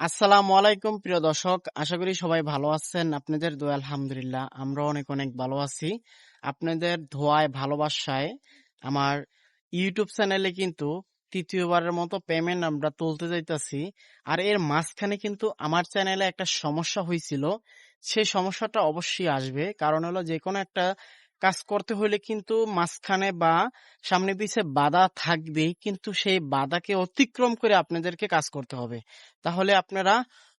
আসসালামু আলাইকুম, প্রিয় দর্শক। আশা করি সবাই ভালো আছেন। আপনাদের দোয়া, আলহামদুলিল্লাহ, আমরা অনেক অনেক ভালো আছি। আপনাদের ধোয়ায় ভালোবাসায় আমার ইউটিউব চ্যানেলে কিন্তু তৃতীয়বারের মতো পেমেন্ট আমরা তুলতে যাইতাছি। আর এর মাঝখানে কিন্তু আমার চ্যানেলে একটা সমস্যা হয়েছিল সেই সমস্যাটা অবশ্যই আসবে। কারণ হলো যে কোনো একটা কাজ করতে হলে কিন্তু মাঝখানে বা সামনে পিছে বাধা থাকবেই, কিন্তু সেই বাধাকে অতিক্রম করে আপনাদেরকে কাজ করতে হবে। তাহলে আপনারা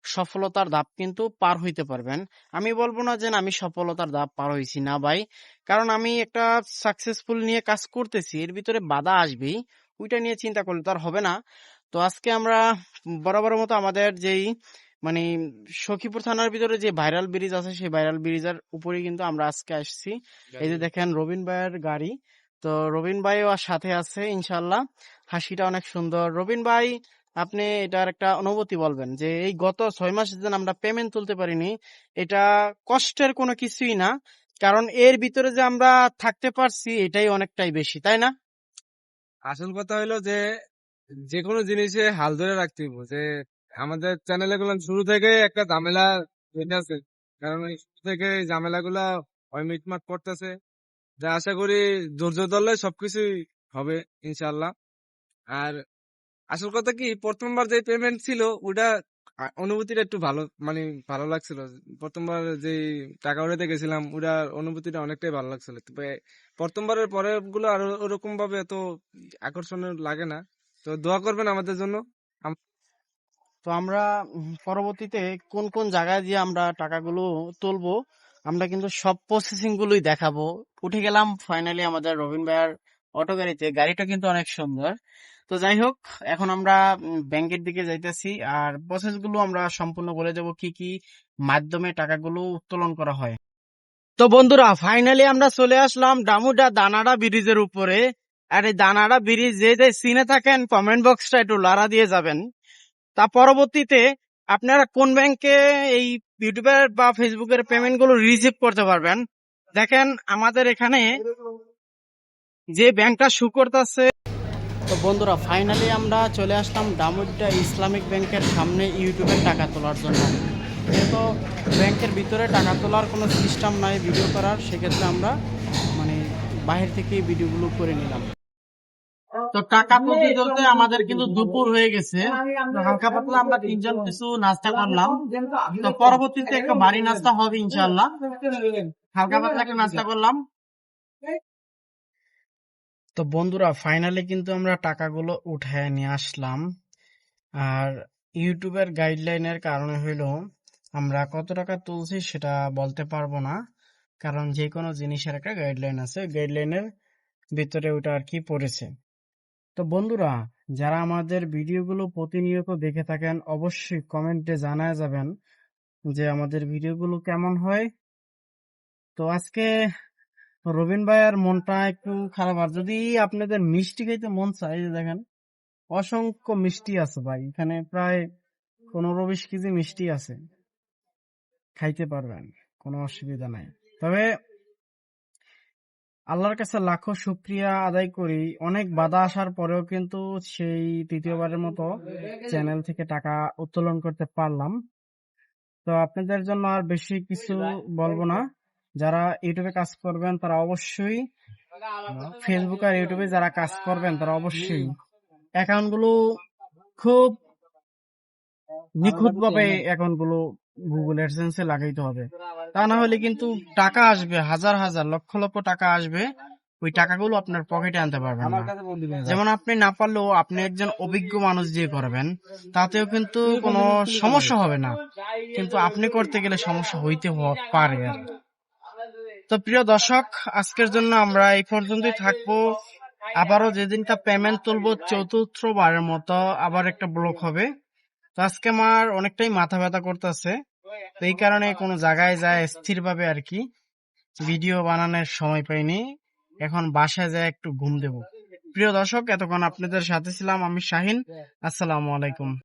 সফলতার ধাপ কিন্তু পার হইতে পারবেন। আমি বলব না যে আমি সফলতার ধাপ পার হয়েছি না ভাই, কারণ আমি একটা সাকসেসফুল নিয়ে কাজ করতেছি, এর ভিতরে বাধা আসবেই, ওইটা নিয়ে চিন্তা করলে তো আর হবে না। তো আজকে আমরা বরাবর মতো আমাদের যেই মানে সখীপুর থানার ভিতরে যে ভাইরাল ব্রিজ আছে সেই ভাইরাল ব্রিজের উপরে কিন্তু আমরা আজকে আসছি। এই যে দেখেন রবিন ভাইয়ের গাড়ি। তো রবিন ভাইও আর সাথে আছে ইনশাল্লাহ হাসিটা অনেক সুন্দর। রবিন ভাই আপনি এটার একটা অনুভূতি বলবেন যে এই গত ছয় মাস যেন আমরা পেমেন্ট তুলতে পারিনি এটা কষ্টের কোনো কিছুই না। কারণ এর ভিতরে যে আমরা থাকতে পারছি এটাই অনেকটাই বেশি তাই না? আসল কথা হলো যে যে কোনো জিনিসে হাল ধরে রাখতে যে আমাদের চ্যানেলে গুলো শুরু থেকে একটা ঝামেলা আছে। কারণ শুরু থেকে ঝামেলা গুলা মিটমাট করতেছে। যা আশা করি ধৈর্য ধরলে সবকিছু হবে ইনশাল্লাহ আর আসল কথা কি, প্রথমবার যে পেমেন্ট ছিল ওটা অনুভূতিটা একটু ভালো মানে ভালো লাগছিল। প্রথমবার যে টাকা উঠাতে গেছিলাম ওটার অনুভূতিটা অনেকটাই ভালো লাগছিল। প্রথমবারের পরেরগুলো আর ওরকম ভাবে এত আকর্ষণ লাগে না। তো দোয়া করবেন আমাদের জন্য। তো আমরা পরবর্তীতে কোন কোন জায়গায় দিয়ে আমরা টাকাগুলো তুলবো, আমরা কিন্তু সব প্রসেসিং গুলোই দেখাবো। উঠে গেলাম ফাইনালি আমাদের রবিন ভাইয়ার অটো গাড়িতে। গাড়িটা কিন্তু অনেক সুন্দর। তো যাই হোক, এখন আমরা ব্যাংকের দিকে যাইতেছি। আর প্রসেসগুলো আমরা সম্পূর্ণ বলে যাব কি কি মাধ্যমে টাকাগুলো উত্তোলন করা হয়। তো বন্ধুরা ফাইনালি আমরা চলে আসলাম ডামুডা দানাডা ব্রিজের উপরে। আর এই দানাডা ব্রিজ, যে যে চিনে থাকেন কমেন্ট বক্সটা একটু লারা দিয়ে যাবেন। তা পরবর্তীতে আপনারা কোন ব্যাংকে এই ইউটিউবের বা ফেসবুকের পেমেন্টগুলো রিসিভ করতে পারবেন? দেখেন আমাদের এখানে যে ব্যাংকটা শু করতেছে। তো বন্ধুরা ফাইনালি আমরা চলে আসলাম ডামুড্ডা ইসলামিক ব্যাংকের সামনে ইউটিউবের টাকা তোলার জন্য। যেহেতু ব্যাংকের ভিতরে টাকা তোলার কোনো সিস্টেম নাই ভিডিও করার, সেক্ষেত্রে আমরা মানে বাহির থেকে ভিডিওগুলো করে নিলাম। তো টাকা তুলতে তুলতে আমাদের কিন্তু দুপুর হয়ে গেছে। হালকা পাতলা আমরা তিনজন কিছু নাস্তা করলাম। তো পরবর্তীতে একটা ভারী নাস্তা হবে ইনশাল্লাহ হালকা পাতলা একটা নাস্তা করলাম। তো বন্ধুরা ফাইনালি কিন্তু আমরা টাকাগুলো উঠায় নিয়ে আসলাম। আর ইউটিউবের গাইডলাইনের কারণে হইল আমরা কত টাকা তুলছি সেটা বলতে পারব না। কারণ যে কোনো জিনিসের একটা গাইডলাইন আছে। গাইডলাইনের ভিতরে ওটা আর কি পড়েছে। তো বন্ধুরা, যারা আমাদের ভিডিওগুলো প্রতিনিয়ত দেখে থাকেন, অবশ্যই কমেন্টে জানায় যাবেন যে আমাদের ভিডিওগুলো কেমন হয়। তো আজকে রবিন ভাইয়ের মনটা একটু খারাপ। আর যদি আপনাদের মিষ্টি খাইতে মন যে দেখেন, অসংখ্য মিষ্টি আছে ভাই। এখানে প্রায় পনেরো বিশ কেজি মিষ্টি আছে। খাইতে পারবেন, কোনো অসুবিধা নাই। তবে আল্লাহর কাছে লাখো শুক্রিয়া আদায় করি। অনেক বাধা আসার পরেও কিন্তু সেই তৃতীয়বারের মতো চ্যানেল থেকে টাকা উত্তোলন করতে পারলাম। তো আপনাদের জন্য আর বেশি কিছু বলব না। যারা ইউটিউবে কাজ করবেন, তারা অবশ্যই ফেসবুক আর ইউটিউবে যারা কাজ করবেন, তারা অবশ্যই অ্যাকাউন্ট খুব নিখুঁত ভাবে অ্যাকাউন্ট গুগল এডসেন্সে লাগাইতে হবে। তা না হলে কিন্তু টাকা আসবে হাজার হাজার লক্ষ লক্ষ টাকা আসবে। ওই টাকাগুলো আপনার পকেটে আনতে পারবেন না। যেমন আপনি না পারলেও আপনি একজন অভিজ্ঞ মানুষ দিয়ে করবেন তাতেও কিন্তু কোনো সমস্যা হবে না। কিন্তু আপনি করতে গেলে সমস্যা হইতে পারে আর তো প্রিয় দর্শক আজকের জন্য আমরা এই পর্যন্তই থাকব। আবারও যেদিনটা পেমেন্ট তুলবো চতুর্থবারের মতো আবার একটা ব্লক হবে। তো আজকে আমার অনেকটাই মাথা ব্যথা করতেছে। তো এই কারণে কোনো জায়গায় যায় স্থিরভাবে আর কি। ভিডিও বানানোর সময় পাইনি। এখন বাসায় যায় একটু ঘুম দেব। প্রিয় দর্শক, এতক্ষণ আপনাদের সাথে ছিলাম আমি শাহিন। আসসালামু আলাইকুম।